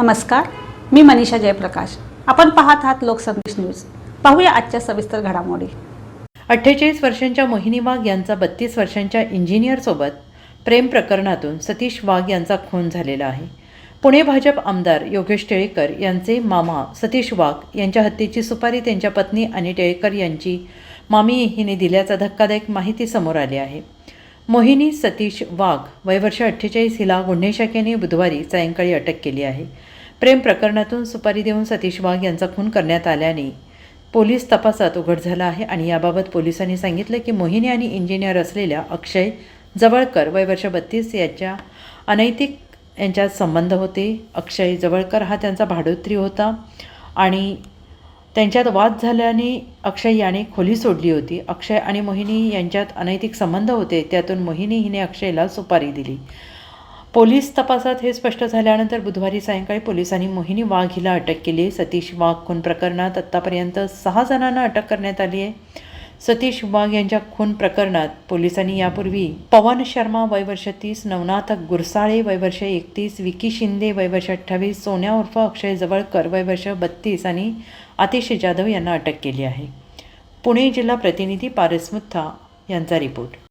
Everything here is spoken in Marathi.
नमस्कार मी मनीषा जयप्रकाश. आपण पाहत आहात लोकसंदेश न्यूज. पाहूया आजच्या सविस्तर घडामोडी. अठ्ठेचाळीस वर्षांच्या मोहिनी वाघ यांचा बत्तीस वर्षांच्या इंजिनियरसोबत प्रेम प्रकरणातून सतीश वाघ यांचा खून झालेला आहे. पुणे भाजप आमदार योगेश टिळेकर यांचे मामा सतीश वाघ यांच्या हत्येची सुपारी त्यांच्या पत्नी आणि टिळेकर यांची मामी हिने दिल्याचा धक्कादायक माहिती समोर आली आहे. मोहिनी सतीश वाघ वयवर्ष अठ्ठेचाळीस हिला गुन्हे शाखेने बुधवारी सायंकाळी अटक केली आहे. प्रेम प्रकरणातून सुपारी देऊन सतीश वाघ यांचा खून करण्यात आल्याने पोलीस तपासात उघड झाला आहे आणि याबाबत पोलिसांनी सांगितलं की मोहिनी आणि इंजिनियर असलेल्या अक्षय जवळकर वयवर्ष बत्तीस याच्या अनैतिक यांच्यात संबंध होते. अक्षय जवळकर हा त्यांचा भाडोत्री होता आणि त्यांच्यात वाद झाल्याने अक्षय याने खोली सोडली होती. अक्षय आणि मोहिनी यांच्यात अनैतिक संबंध होते. त्यातून मोहिनी हिने अक्षयला सुपारी दिली. पोलीस तपासात हे स्पष्ट झाल्यानंतर बुधवारी सायंकाळी पोलिसांनी मोहिनी वाघ हिला अटक केली. सतीश वाघ खून प्रकरणात आत्तापर्यंत सहा जणांना अटक करण्यात आली आहे. सतीश वाघ यांच्या खून प्रकरणात पोलिसांनी यापूर्वी पवन शर्मा वयवर्ष तीस नवनाथ गुरसाळे वयवर्ष एकतीस विकी शिंदे वयवर्ष अठ्ठावीस सोन्या उर्फ अक्षय जवळकर वयवर्ष बत्तीस आणि आतिश जाधव यांना अटक केली आहे. पुणे जिल्हा प्रतिनिधी पारस मुथा यांचा रिपोर्ट.